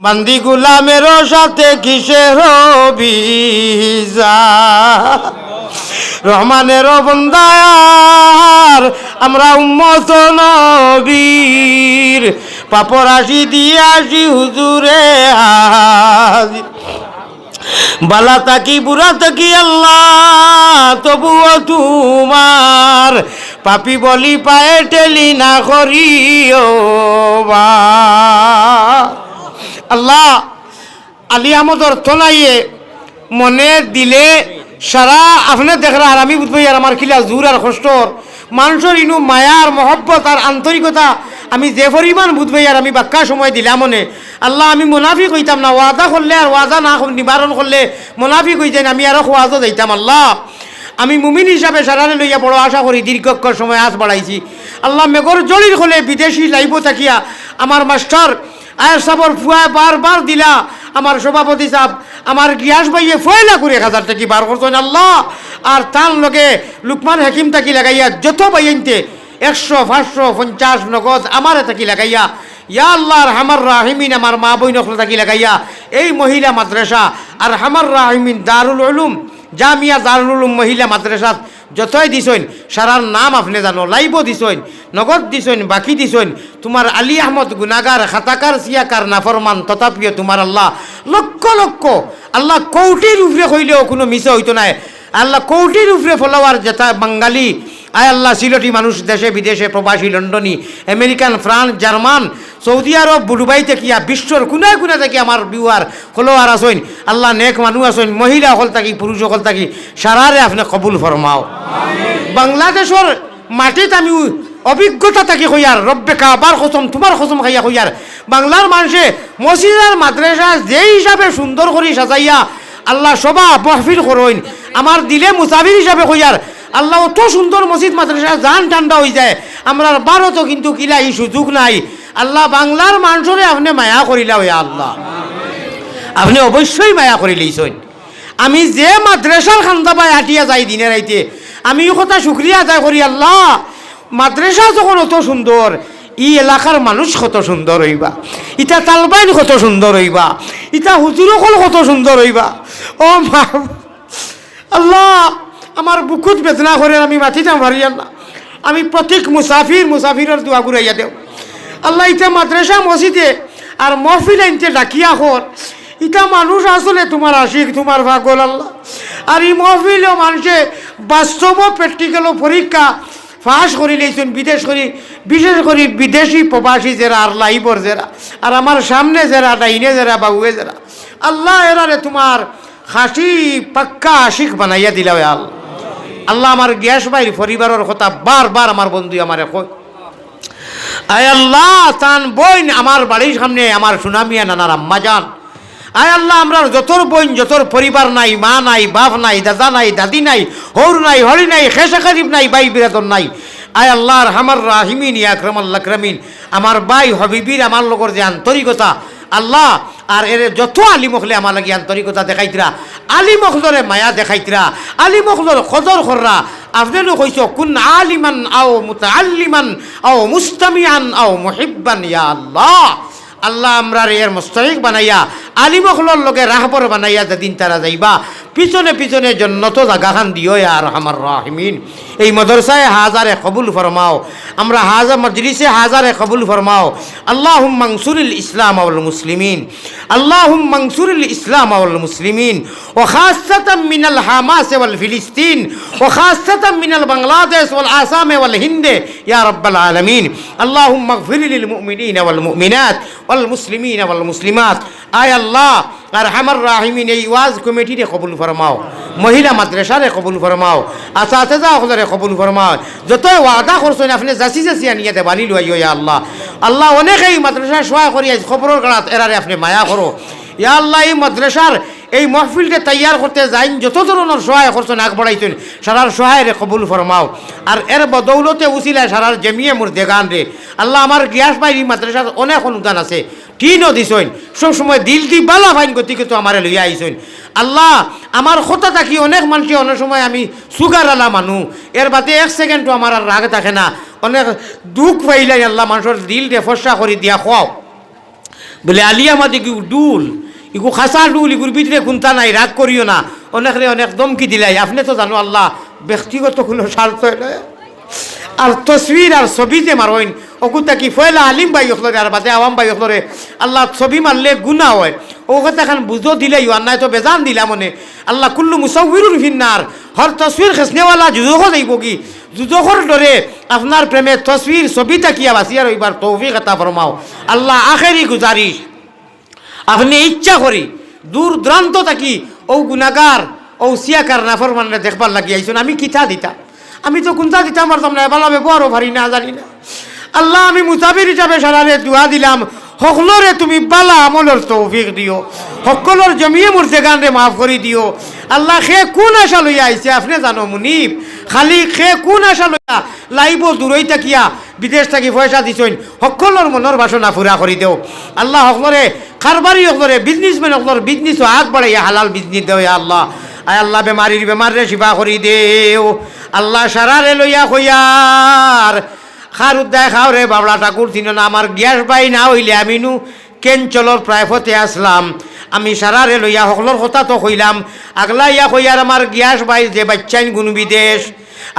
বান্দি গুলামের সাথে কিসের অভিজা রহমানের বন্দায়ার, আমরা উম্মত নবীর। পাপরাশি দিয়ে আসি হুজুরে হাজির। বালা তাকি, বুড়া তাকি আল্লাহ, তবুও তোমার। পাপি বলি পায়ে টেলি না করিও বা। আল্লাহ আলী আহমদ অর্থ নাইয়ে মনে দিলে, সারা আপনি দেখরা আর আমি বুঝব আর আমার খিলা জোর আর কষ্টর মানুষের ইনু মায়া আর মহব্বত আর আন্তরিকতা আমি যে পরিমাণ বুঝব আর আমি বাক্কা সময় দিলাম মনে। আল্লাহ আমি মুনাফিক হইতাম না, ওয়াদা করলে আর ওয়াদা না নিবারণ করলে মুনাফিক যায় আমি আরও ওয়াজও দিতাম আল্লাহ। আমি মুমিন হিসাবে সারারে লইয়া বড় আশা করি, দীর্ঘক্ষণ সময় আজ বাড়াইছি। আল্লাহ মেঘর জলির হলে বিদেশি লাইব থাকিয়া আমার মাস্টার আয়ার সাবর ফুয়ায় বারবার দিলা। আমার সভাপতি সাহেব, আমার গিয়াস ভাইয়ে ফয়লা করে হাজার টাকি বার করছেন আল্লাহ। আর তার লগে লুকমান হাকিম তাকি লাগাইয়া, যত বাইনতে একশো, পাঁচশো, পঞ্চাশ নগদ আমারে তাকি লাগাইয়া, ইয়া আল্লাহর হামার রাহিমিন আমার মা বই নকল তাকি লাগাইয়া, এই মহিলা মাদ্রাসা আর হামার রাহিমিন দারুল উলুম, জামিয়া দারুল উলুম মহিলা মাদ্রাসাত যতই দিছইন, সারার নাম আপনি জানো লাইবও দিছইন, নগদ দিছইন, বাকি দিছইন, তোমার আলী আহমদ গুনাগার, খাতাকার, সিয়াকার, নাফরমান, তথাপিও তোমার আল্লাহ লক্ষ লক্ষ, আল্লাহ কৌটির উপরে হইলেও কোনো মিশে হইতো নাই। আল্লাহ কৌটির উপরে ফলোয়ার যেটা বাঙালি, আয় আল্লাহ, সিলটি মানুষ দেশে, বিদেশে, প্রবাসী, লন্ডনী, American, France, German Saudi Arab বুডুবাই থেকিয়া বিশ্বর কোনায় কোনা থাকি আমার বিউয়ার ফলোয়ার আসইন আল্লাহ নেক মানুষ আসইন মহিলা হল থাকি পুরুষ হল থাকি সারারে আপনি কবুল ফরমাও বাংলাদেশের মাটিত আমি অভিজ্ঞতা থাকি হইয়ার রব্বে কাবার খসম তোমার খসম খাইয়া হইয়ার বাংলার মানুষে মসজিদ আর মাদ্রাসা যে হিসাবে সুন্দর করে সাজাইয়া আল্লাহ সবা মহফিল করইন আমার দিলে মুসাফির হিসাবে হইয়ার আল্লাহ অত সুন্দর মসজিদ মাদ্রাসা জান ঠান্ডা হয়ে যায়। আমরা ভারতও কিন্তু কিলা এই সুযোগ নাই। আল্লাহ বাংলার মানুষরে আপনি মায়া করিলা হইয়া আল্লাহ। আপনি অবশ্যই মায়া করে আমি যে মাদ্রাসার খান্দা পাই হাঁটিয়া যাই দিনে রাইতে, আমি এই কথা শুক্রিয়া আদায় করি আল্লাহ। মাদ্রাসা যখন অত সুন্দর, ই এলাকার মানুষ কত সুন্দর হইবা। ইটা তালবাইন কত সুন্দর হইবা। ইটা হুজুরকল কত সুন্দর হইবা। ও মা, আল্লাহ, আমার বুকুত বেদনা করে আমি মাথিতাম পারিয়া না আমি প্রতীক মুসাফির, মুসাফিরের দোয়া ঘুরাইয়া দেও। আল্লাহ ইটা মাদ্রাসা মসজিদে আর মহফিল আনতে ডাকিয়া হর ইটা মানুষ আসলে তোমার আশিক, তোমার ভাগল আল্লাহ। আর এই মহফিলও মানুষে বাস্তব প্র্যাকটিক্যাল পরীক্ষা ফাঁস করি লইছেন বিদেশ করি, বিশেষ করে বিদেশি প্রবাসী যারা, আর লাইবর যারা, আর আমার সামনে যারা ডাইনে যারা বাবুয়ে যারা। আল্লাহ এরারে তোমার হাসি, পাক্কা আশিক বানাইয়া দিলা আল্লাহ। আল্লাহ আমার গ্যাস বাইর, পরিবারের কথা বারবার আমার বন্ধু আমার কয়। আয় আল্লাহ, তান বইন আমার বাড়ির সামনে, আমার সুনামিয়া নানার আম্মা যান। আয় আল্লাহ, আমরা যতর বইন, যতর পরিবার নাই, মা নাই, বাপ নাই, দাদা নাই, দাদি নাই, হৌর নাই, হরি নাই, খেসা কারিব নাই বাই বিরাদন নাই। আয় আল্লাহর হামার রাহিমিন ইয়াকরম আল্লাহ ক্রমিন আমার বাই হবিবির, আমার লগর যে আন্তরিকতা, আল্লাহ, আর এর যত আলী মখলে আমার লাগে আন্তরিকতা দেখাইতরা। আলী মখলরে মায়া দেখাইতরা। আলী মখলর খদর খররা। আপনারও কইছ, কোন আলিমান আও মুতাআল্লিমান আও মুস্তামিয়ান আও মুহিব্বান, ইয়া আল্লাহ। আল্লাহ আমরা এর মুস্তাহিক বানাইয়া আলিমখলর লগে রাহবর বানাইয়া যেদিন তারা যাইবা পিছনে পিছনে জন্নত জাগাখান দিও আর আমার রাহমিন। এই মদরসায় হাজারে কবুল ফরমাও। আমরা হাজা মজলিসে হাজারে কবুল ফরমাও। আল্লাহ মংসুরুল ইসলাম আউল মুসলিমিন। আল্লাহ মংসুরুল ইসলাম আউল মুসলিমিন। ও খাসতাম মিনাল হামাস ওয়াল ফিলিস্তিন। ও খাসতাম মিনাল বাংলাদেশ ওয়াল আসাম ওয়াল হিন্দে। ইয়া রব্বাল আলমিন। আল্লাহ মগফিরুল মুমিনিন ওয়াল মুমিনাত ওয়াল মুসলিমিন ওয়াল মুসলিমাত। আয় আল্লাহ আর হামার রাহিমিন, এই ওয়াজ কমিটিরে কবুল ফরমাও, মহিলা মাদ্রাসারে কবুল ফরমাও আসাতে যা হজরে কবুল ফরমাও। যতই ওয়াদা করছেন, আপনি জাসি জাসি আনিয়ে দে বানি লুয়াই ইয়া আল্লাহ। আল্লাহ অনেক এই মাদ্রাসা সহায় করিয়া খবরের গাড়াত এরারে আপনি মায়া করো। ইয়া আল্লাহ, এই মাদ্রাসার এই মহফিলটা তৈয়ার করতে যাইন যত ধরনের সহায় করছেন আগ বাড়াইছেন সারার সহায়রে কবুল ফরমাও। আর এর বদৌলতে উচিলায় সারার জমিয়ে মোর দেগান রে। আল্লাহ আমার গ্যাস বাইরি মাদ্রাসার অনেক অনুদান আছে। টিনও দিছইন? সব সময় দিল দি বালা ফাইন গতিকে তো আমারে লইয়া আইসইন আল্লাহ, আমার কথা থাকি অনেক মানুষ অনেক সময় আমি সুগার আলা মানুষ এর বাদে এক সেকেন্ডও আমার আর রাগ থাকে না। অনেক দুঃখ পাইলাই আল্লাহ মানুষের দিল দিয়ে ফসা করে দিয়া খাও বলে, আলিয়া মাদি কি ডুল ইগু খাসা ডুল ইগুর ভিতরে কোনটা নাই, রাগ করিও না। অনেক রে অনেক দমকি দিলাই। আপনি তো জানো আল্লাহ ব্যক্তিগত কোনো স্বার্থ নয় আর তসবির আর ছবিতে মারইন অকুতা কি ফয়লা আলিম বাই হলরে আর বাদে আওয়াম বাই হলরে আল্লাহ ছবি মারলে গুণা হয়। ও কথা খান বুঝো দিলে আর নাই তো বেজান দিলা মনে। আল্লাহ কুল্লু মুসাউরুন ফিন্নার, হর তসবির খেসনেওয়ালা যুজখ যাইব কি? যুজখর ডরে আপনার প্রেমে তসবির ছবিটা কিয়া বাসিয়া রইবার তৌফিক এটা ফরমাও। আল্লাহ আখেরি গুজারিশ। আপনি ইচ্ছা করি দূর দূরান্ত থাকি ও গুণাগার ও সিয়াকার নাফর মানে দেখবার লাগি আইসুন। আমি কিতা দিতা আমি তো কোনটা দিতাম পারতাম না এবার ব্যবহারও পারি না, জানি না। আল্লাহ, আমি মুসাফির হিসাবে সারারে দোয়া দিলাম সকলরে তুমি বালা আমলের তৌফিক দিও সকলের জমিয়ে মোর জেগান রে মাফ করে দিও। আল্লাহ সে কোন আশা লইয়া আইছে? আপনি জানো মুনিব খালি সে কোন আশা লইয়া লাইব দূরই থাকিয়া বিদেশ থাকি পয়সা দিছইন সকলের মনের বাসনা ফুরা করে দেও। আল্লাহ সকলরে কারবারি সকলরে বিজনেসম্যান সকলর বিজনেস হাত বাড়াইয়া হালাল বিজনেস দেও আল্লাহ। আয় আল্লাহ বেমারির বেমারে শিবা করি দেও। আল্লাহ সারারে লইয়া কইয়ার খার উদ্দায় খাও রে বাবলা ঠাকুর তিন না আমার গ্যাস বাই না হইলে আমি নু কেঞ্চলর প্রায় ফতে আসলাম আমি সারারে লইয়া সকলর কথা তো কইলাম। আগলা ইয়া কইয়ার আমার গ্যাস বাই যে বাচ্চাইন গুণ বিদেশ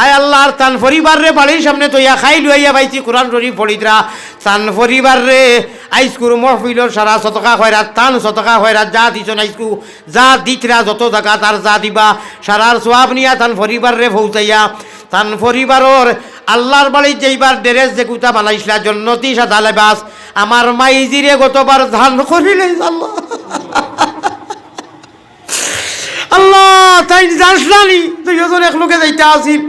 আয় আল্লাহর তান পরিবার রে বাড়ির সামনে তো ইয়া খাই লইয়া পাইছি কোরআন শরীফ পড়িতরা তান পরিবার রে আইসকুর মহফিলর সারা শতকা হয়রা তান শতকা হয়রা যা দিছ আইসকু যা দিতরা যত জায়গা তার যা দিবা। সারার সোয়াব নিয়া তান পরিবার রে ভৌতাইয়া। তান পরিবারর আল্লাহর বাড়ি যেইবার ড্রেস যে কুতা বানাইছিলা জন্নতি সাদা লেবাস, আমার মাইজিরে গতবার ধান করিলে আল্লাহ। আল্লাহ তাই জানসলানি তুই এক লোকে যাইতে আসিল।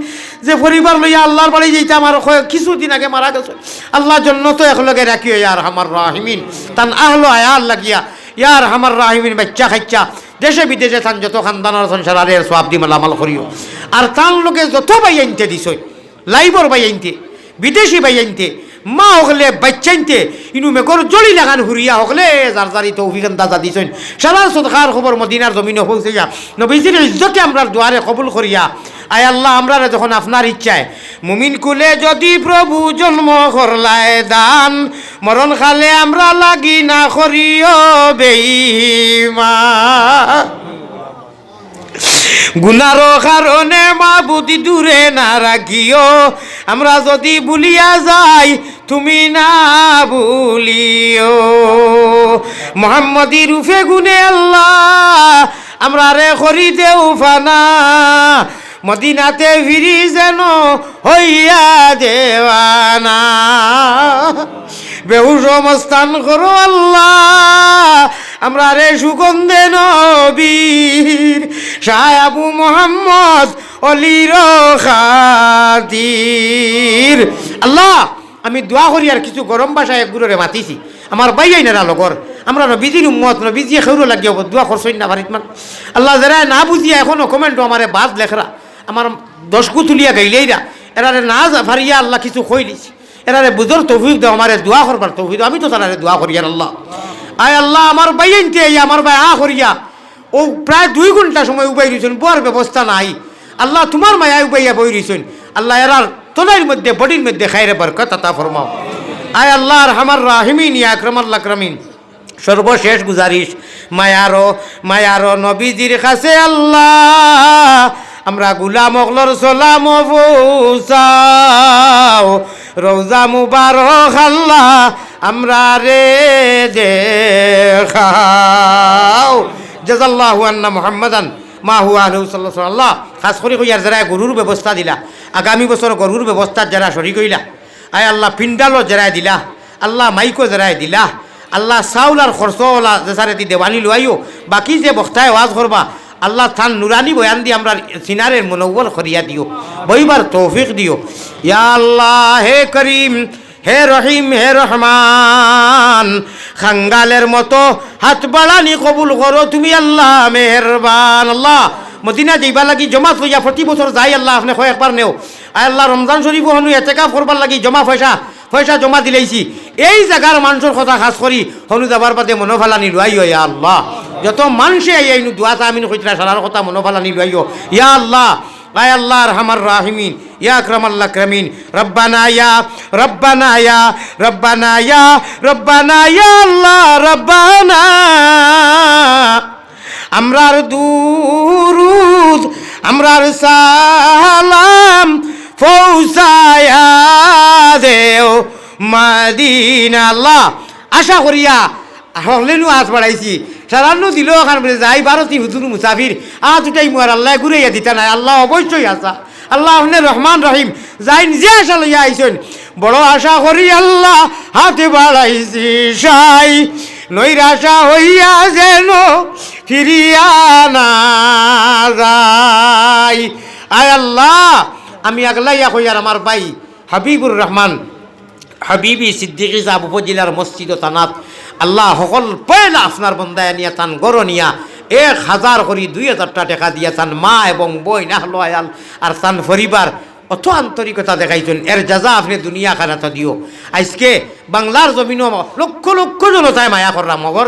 যে পরিবার লইয়া আল্লাহর বাড়ি আমার ক- কিছুদিন আগে মারা গেছে। আল্লাহ জন্য তো একলগে রাখিও ইয়ার আমার রাহিমিন। তান আহলো আয়ার লাগিয়া ইয়ার আমার রাহিমিন বাচ্চা খাচ্চা দেশে বিদেশে থান যত খানদানের সংসারের সব দি মালামাল করিও। আর তান লোকে যত বাই আনতে দিছই লাইবর বাই আনতে, বিদেশি বাই আনতে, মা হকলে বাচ্চাইনতে ইনু মেকর জলি লাগান হুরিয়া হকলে যার যারি তৌফিক দাদা দিছেন। সারা সদকার খবর মদিনার জমিনে পৌঁছাইয়া, নবীজির ইজ্জতে আমরা দুয়ারে কবুল করিয়া আয় আল্লাহ, আমরা যখন আপনার ইচ্ছায়। মুমিন কুলে যদি প্রভু জন্ম করলায় দান, মরণ খালে আমরা লাগি না করিও বেইমা গুনার কারণে মা বুদ্ধি দূরে না রাখিও, আমরা যদি ভুলিয়া যাই, তুমি না ভুলিও। মোহাম্মদী রূপে গুনে আল্লাহ, আমরা রে করি দেও ফানা মদিনাতে ফিরি যেন হইয়া দেওয়ানা। বেহুশ অবস্থান করো আল্লাহ, আমরা রে সুগন্ধে নবীর, শাহ আবু মোহাম্মদ অলির খাতির। আল্লাহ, আমি দোয়া করি আর কিছু গরম বাসায় গুরুরে মাতিছি। আমার বাইয়াই না লগর, আমরা নবীজির উম্মত, নবীজি খেউরো লাগিয়ে দোয়া করছই না বাড়িত মান আল্লাহ যারা না বুঝিয়া এখনও কমেন্ট আমারে বাদ লেখরা। আমার দশকু তুলিয়া গাইলেইরা এরারে না ফারিয়া আল্লাহ কিছু কই দিছি। এরারে বুঝর তৌফিক দাও, আমারে দোয়া করবার তৌফিক আমি তো তারারে দোয়া করি আর আল্লাহ। আয় আল্লাহ, আমার বাইয়াইনতে এই আমার ভাই আ করিয়া। ও প্রায় দুই ঘণ্টা সময় উবাই রয়েছেন বর ব্যবস্থা নাই। আল্লাহ তোমার মায়া উবাইয়া বই রয়েছেন আল্লাহ এরার তোদের মধ্যে, বডির মধ্যে খাইরে বরকত আতা ফরমাও। আয় আল্লাহ আর হামার রাহিমিন, ইয়া আল্লাহ ক্রমিন সর্বশেষ গুজারিশ, মায়ারো মায়ারো নবীজির কাছে আল্লাহ। আমরা গুলাম অকলর সালাম পৌঁছাও রোজা মুবারক আল্লাহ আমরা রে দেখাও। জাজাল্লাহু আন্না মুহাম্মাদান মা হুয়া আলহু সাল্লাহ খাস করে কইয়ার যারা গরুর ব্যবস্থা দিলা, আগামী বছর গরুর ব্যবস্থার যারা সরি কইলা, আয় আল্লাহ পিন্ডালও জেরাই দিলা, আল্লাহ মাইকো জেরাই দিলা, আল্লাহ চাউল আর খরচওয়ালা যেসারে দি দেওয়ানি লোয়াইও, বাকি যে বক্তায় ওয়াজ করবা আল্লাহ থান নুরানি বয়ান দি আমরা সিনারের মনোবল করিয়া দিও, বইবার তৌফিক দিও। ইয়া আল্লাহ, হে করিম, হে রহিম, হে রহমান, খাঙ্গালের মতো হাত বাড়ানি কবুল করো তুমি আল্লাহ, মেহরবান আল্লাহ। মদিনা যাইবা লাগি জমা থইয়া প্রতি বছর যাই আল্লাহ, আপনি কয় একবার নেও। আয় আল্লাহ, রমজান শরীফ হনু এতেকা করবার লাগি জমা পয়সা পয়সা জমা দিলেইছি। এই জায়গার মানুষের কথা খাস করি, হনু যাবার বাদে মনোফালানি লুয়াই ইয়া আল্লাহ। যত মানুষে আইনু দোয়া আমিন কইতরা সারার কথা মনোফালানি লুয়াইও ইয়া আল্লাহ, আয় আল্লাহ রহমান রাহিমিন, ইয়া আল্লাহ ক্রমিন রব্বানা ইয়া রব্বানা ইয়া রব্বানা ইয়া রব্বানা ইয়া আল্লাহ, রব্বানা। আমরার দুরুদ, আমরার সালাম ফৌসায়া দেও মাদিনা আল্লাহ। আশা করিয়া হলেনু আজ বাড়াইছি সারান্ন দিল ওখান বলে, যাই ভারতী হুজুর মুসাফির, আজ দুটাই মুয়ার আল্লাহ, ঘুরাইয়া দিতা নাই, আল্লাহ অবশ্যই আসা আল্লাহ আপনি রহমান রহিম, যাই নিজে আশা লইয়া আইসেন বড় আশা করি আল্লাহ হাতে বাড়াইছি, সাই। নৈরাশা হইয়া যেন ফিরিয়া না যাই আয় আল্লাহ, আমি আগলাইয়া কইয়ার আমার ভাই হাবিবুর রহমান, হাবিবি সিদ্দিকী সাহেব উপজেলার মসজিদ ও তানাত আল্লাহ সকল পয়লা আপনার বন্দায় নিয়া চান নিয়া। এক হাজার করি দুই হাজারটা টাকা দিয়া চান, মা এবং বই, না হলো আয়াল আর চান পরিবার। অত আন্তরিকতা দেখাইছেন, এর যাজা আপনি দুনিয়া খানাতা দিও। আজকে বাংলার জমিন লক্ষ লক্ষ জনতায় মায়া করলাম, মগর।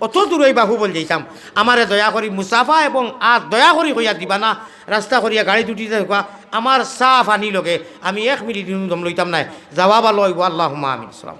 অত দূরই বাহু বল যাইতাম। আমারে দয়া করি মুসাফা এবং আর দয়া করি কইয়া দিবা না রাস্তা করিয়া গাড়ি দুটি দেখবা আমার সাফ আনি লগে আমি এক মিনিট দম লইতাম নাই। যাওয়া বা লইব আল্লাহ আমিন, সালাম।